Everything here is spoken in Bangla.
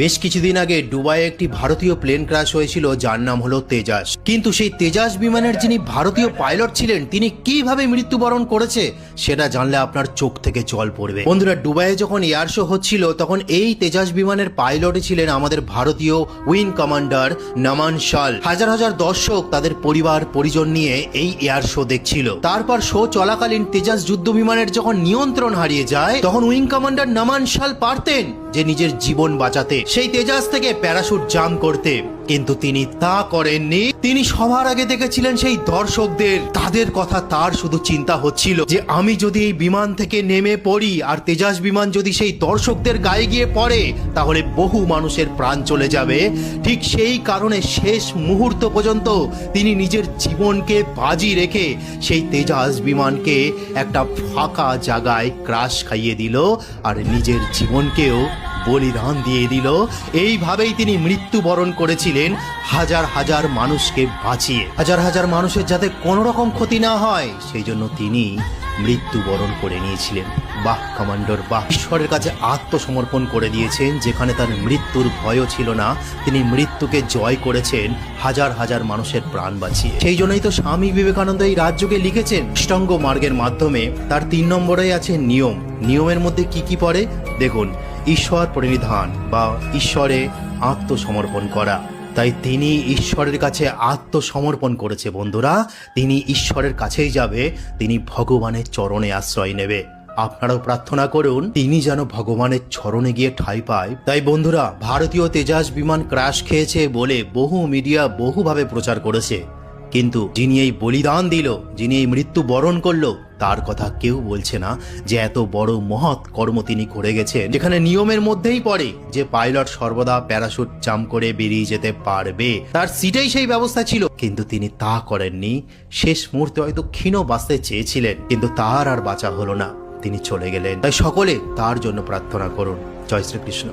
বেশ কিছুদিন আগে দুবাইয়ে একটি ভারতীয় প্লেন ক্র্যাশ হয়েছিল, যার নাম হলো তেজাস। কিন্তু সেই তেজাস বিমানের যিনি ভারতীয় পাইলট ছিলেন, তিনি কীভাবে মৃত্যুবরণ করেছে, সেটা জানলে আপনার চোখ থেকে জল পড়বে। বন্ধুরা, দুবাইয়ে যখন এয়ার শো হচ্ছিল, তখন এই তেজাস বিমানের পাইলটই ছিলেন আমাদের ভারতীয় উইং কমান্ডার নামান শাল। হাজার হাজার দর্শক তাদের পরিবার, পরিজন নিয়ে এই এয়ার শো দেখছিল। তারপর শো চলাকালীন তেজাস যুদ্ধ বিমানের যখন নিয়ন্ত্রণ হারিয়ে যায়, তখন উইং কমান্ডার নামান শাল পারতেন যে নিজের জীবন বাঁচাতে। সেই তেজাস থেকে প্যারাশুট জাম করতে। কিন্তু তিনি তা করেননি। তিনি সবার আগে দেখেছিলেন সেই দর্শকদের। তাদের কথা তার শুধু চিন্তা হচ্ছিল যে, আমি যদি এই বিমান থেকে নেমে পড়ি আর তেজাস বিমান যদি সেই দর্শকদের গায়ে গিয়ে পড়ে, তাহলে বহু মানুষের প্রাণ চলে যাবে। ঠিক সেই কারণে শেষ মুহূর্ত পর্যন্ত তিনি নিজের জীবনকে বাজি রেখে সেই তেজাস বিমানকে একটা ফাঁকা জায়গায় ক্রাশ খাইয়ে দিল আর নিজের জীবনকেও বলিদান দিয়ে দিল। এইভাবেই তিনি মৃত্যুবরণ করেছিলেন হাজার হাজার মানুষকে বাঁচিয়ে। হাজার হাজার মানুষের যাতে কোনো রকম ক্ষতি না হয়, সেই জন্য তিনি মৃত্যুবরণ করে নিয়েছিলেন। বাহ, কমান্ডর, বাহ। ঈশ্বরের কাছে আত্মসমর্পণ করে দিয়েছেন, যেখানে তার মৃত্যুর ভয়ও ছিল না। তিনি মৃত্যুকে জয় করেছেন, হাজার হাজার মানুষের প্রাণ বাঁচিয়ে। সেই জন্যই তো স্বামী বিবেকানন্দ এই রাজ্যকে লিখেছেন। অষ্টাঙ্গ মার্গের মাধ্যমে তার তিন নম্বরে আছে নিয়ম। নিয়মের মধ্যে কি কি পড়ে? দেখুন ঈশ্বর পরিনিধান বা ঈশ্বরে আত্মসমর্পণ করা। তাই তিনি ঈশ্বরের কাছে আত্মসমর্পণ করেছে বন্ধুরা। তিনি ঈশ্বরের কাছেই যাবে, তিনি ভগবানের চরণে আশ্রয় নেবে। আপনারাও প্রার্থনা করুন, তিনি যেন ভগবানের চরণে গিয়ে ঠাঁই পায়। তাই বন্ধুরা, ভারতীয় তেজাস বিমান ক্রাশ খেয়েছে বলে বহু মিডিয়া বহুভাবে প্রচার করেছে। কিন্তু যিনি এই বলিদান দিল, যিনি এই মৃত্যু বরণ করল, তার কথা কেউ বলছে না যে এত বড় মহৎ কর্ম তিনি করে গেছেন। যেখানে নিয়মের মধ্যেই পড়ে যে পাইলট সর্বদা প্যারাশুট জাম করে বেরিয়ে যেতে পারবে, তার সিটেই সেই ব্যবস্থা ছিল। কিন্তু তিনি তা করেননি। শেষ মুহূর্তে হয়তো ক্ষীণ বাঁচতে চেয়েছিলেন, কিন্তু তার আর বাঁচা হলো না। তিনি চলে গেলেন। তাই সকলে তার জন্য প্রার্থনা করুন। জয় শ্রীকৃষ্ণ।